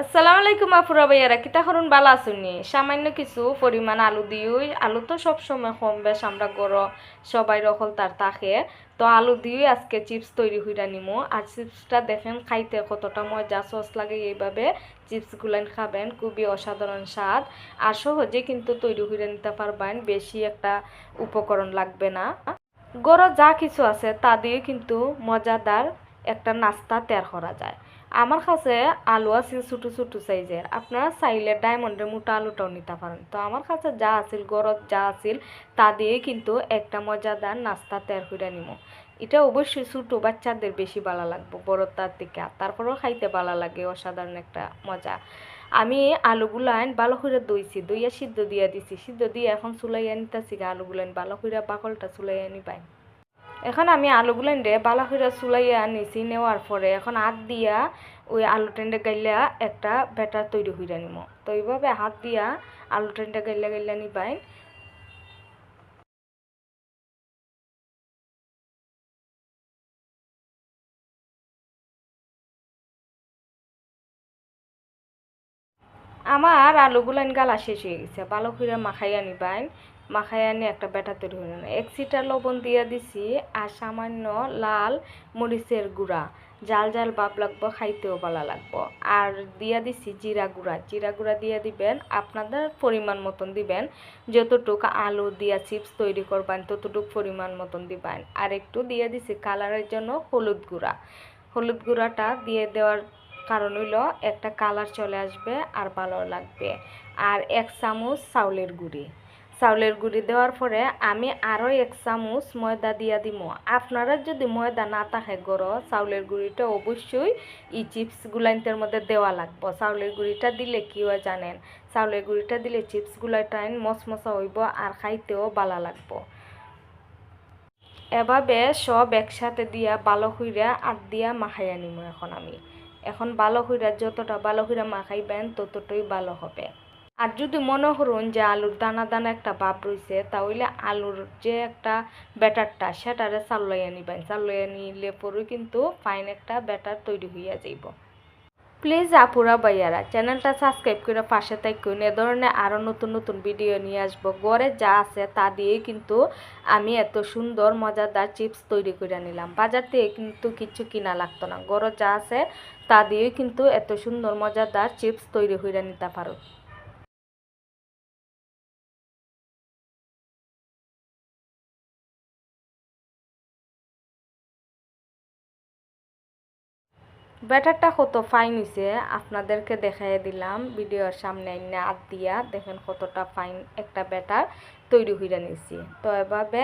আসসালামু আলাইকুম আফুরা ভাইয়ারা কিতা করুন বালা আসুনি সামান্য কিছু পরিমাণ আলু দিই আলু তো সবসময় কম বেশ, আমরা গড় সবাই রকল তার তাকে তো আলু দিয়ে আজকে চিপস তৈরি হইরা নিমো। আর চিপসটা দেখেন খাইতে কতটা মজা, সস লাগে এইভাবে চিপসগুলান খাবেন, খুবই অসাধারণ স্বাদ। আর সহজে কিন্তু তৈরি হইরা নিতে পারবেন, বেশি একটা উপকরণ লাগবে না। গড় যা কিছু আছে তা দিয়ে কিন্তু মজাদার একটা নাস্তা তৈরি করা যায়। আমার কাছে আলু আছে ছোটো ছোটো সাইজের। আপনারা চাইলে ডায়মন্ডের মোটা আলুটাও নিতে পারেন। তো আমার কাছে যা আছিল, গরত যা আছিল, তা দিয়ে কিন্তু একটা মজাদার নাস্তা তৈরি করে নিব। এটা অবশ্যই ছোটো বাচ্চাদের বেশি ভালো লাগবে, বড়তার থেকে তারপরেও খাইতে ভালো লাগে, অসাধারণ একটা মজা। আমি আলুগুলান ভালো করে দইছি দইয়া সিদ্ধ দিয়া দিছি। সিদ্ধ দিয়ে এখন চুলাইয়া নিতেছি আলুগুলান ভালো করে বাকলটা চুলাইয়া নিবাই এখন আমি আলুগুলান রে বালা করে চুলাইয়া নিছি, নেওয়ার পরে এখন হাত দিয়া ওই আলু টেন্ডে গাইলা একটা ব্যাটার তৈরি হইরা নিব তো এইভাবে হাত দিয়া আলু টেন্ডে গাইলা গাইলা নিবাই আমার আলুগুলান গালা শেষ হয়ে গেছে ভালো করে মাখাইয়া নিবাইন। মাখাইয়া নিয়ে একটা ব্যাটা তৈরি হয়ে নেয় এক সিটার লবণ দিয়ে দিছি আর সামান্য লাল মরিচের গুঁড়া। জাল জাল বাপ লাগবো, খাইতেও ভালো লাগবো। আর দিয়া দিছি জিরা গুঁড়া। জিরা গুঁড়া দিয়ে দিবেন, আপনাদের পরিমাণ মতন দিবেন। যতটুকু আলু দিয়া চিপস তৈরি করবেন, ততটুকু পরিমাণ মতন দিবেন। আর একটু দিয়ে দিছি কালারের জন্য হলুদ গুঁড়া। হলুদ গুঁড়াটা দিয়ে দেওয়ার কারণ হইল একটা কালার চলে আসবে আর ভালো লাগবে। আর এক চামচ চাউলের গুঁড়ি। চাউলের গুঁড়ি দেওয়ার পরে আমি আরও এক চামচ ময়দা দিয়া দিব আপনারা যদি ময়দা না থাকে গড় চাউলের গুঁড়িটা অবশ্যই এই চিপস গুলাইনটার মধ্যে দেওয়া লাগবে। চাউলের গুঁড়িটা দিলে কি জানেন? চাউলের গুঁড়িটা দিলে চিপস গুলাইটাইন মচমচা হইব আর খাইতেও ভালো লাগবো। এভাবে সব একসাথে দিয়া ভালো কইরা আট দিয়া মাখাইয়া নিমু এখন আমি। এখন ভালো কইরা যতটা ভালো কইরা মাখাইবেন ততটাই ভালো হবে। আর যদি মনে করুন যে আলুর দানা দানা একটা ভাব রয়েছে, তাহলে আলুর যে একটা ব্যাটারটা সেটারে চাল্লাইয়া নিবেন। চাল্লাইয়া নিলে পরে কিন্তু ফাইন একটা ব্যাটার তৈরি হইয়া যাইব। প্লিজ আপুরা ভাইয়ারা, চ্যানেলটা সাবস্ক্রাইব করে পাশে থাকুন এ ধরনের আরও নতুন নতুন ভিডিও নিয়ে আসব। ঘরে যা আছে তা দিয়ে কিন্তু আমি এত সুন্দর, মজাদার চিপস তৈরি করে নিলাম। বাজার থেকে কিন্তু কিছু কিনা লাগতো না। ঘরে যা আছে তা দিয়ে কিন্তু এত সুন্দর, মজাদার চিপস তৈরি করে নিতে পারো। ব্যাটারটা কত ফাইন হয়েছে আপনাদেরকে দেখাই দিলাম, ভিডিওর সামনে এনে হাত দিয়া দেখেন কতটা ফাইন একটা ব্যাটার তৈরি হইয়া নিছি। তো এভাবে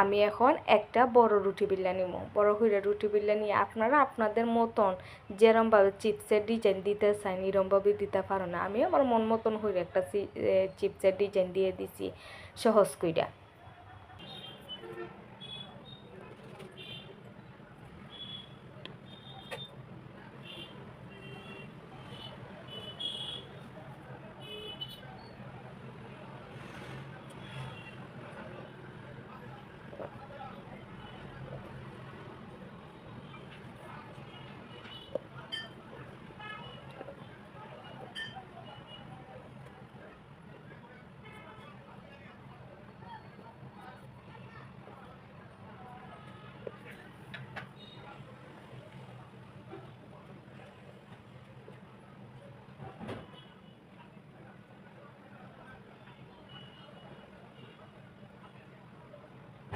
আমি এখন একটা বড় রুটি বিল্লা নিব বড় হইয়া রুটি বিল্লা নিয়ে আপনারা আপনাদের মতন যেরমভাবে চিপসের ডিজাইন দিতে চান, এরমভাবে দিতে পারো না। আমি আমার মন মতন হইয়া একটা চিপসের ডিজাইন দিয়ে দিছি, সহজ কইরা।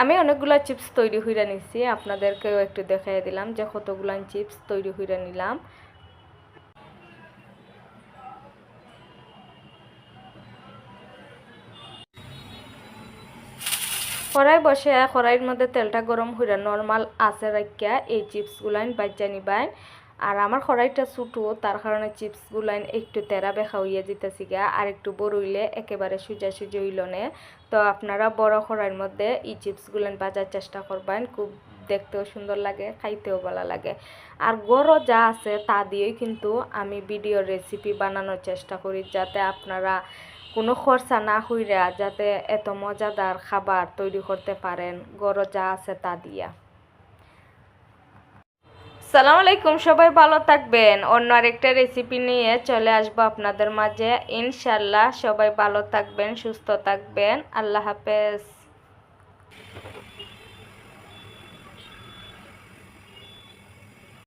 আমি অনেকগুলা চিপস তৈরি হইরা নিছি, আপনাদেরকেও একটু দেখাই দিলাম যে কতগুলান চিপস তৈরি হইরা নিলাম। কড়াই বসে কড়াইয়ের মধ্যে তেলটা গরম হইরা নর্মাল আছে রাখিয়া এই চিপসগুলাইন বাজ্যা নিবাইন। আর আমার কড়াইটা ছোটো, তার কারণে চিপসগুলাইন একটু তেরা বেখা হইয়া যেতেছি গা আর একটু বড় হইলে একেবারে সুজা সুজি হইল তো আপনারা বড় কড়াইয়ের মধ্যে এই চিপসগুলাইন বাজার চেষ্টা করবেন, খুব দেখতেও সুন্দর লাগে, খাইতেও ভালো লাগে। আর গড় যা আছে তা দিয়েই কিন্তু আমি ভিডিও রেসিপি বানানোর চেষ্টা করি, যাতে আপনারা কোনো খরচা না হইরা যাতে এত মজাদার খাবার তৈরি করতে পারেন গড় যা আছে তা দিয়া। সালাম আলাইকুম, সবাই ভালো থাকবেন। অন্য আরেকটা রেসিপি নিয়ে চলে আসব আপনাদের মাঝে। ইনশাল্লাহ সবাই ভালো থাকবেন, সুস্থ থাকবেন। আল্লাহ হাফেজ।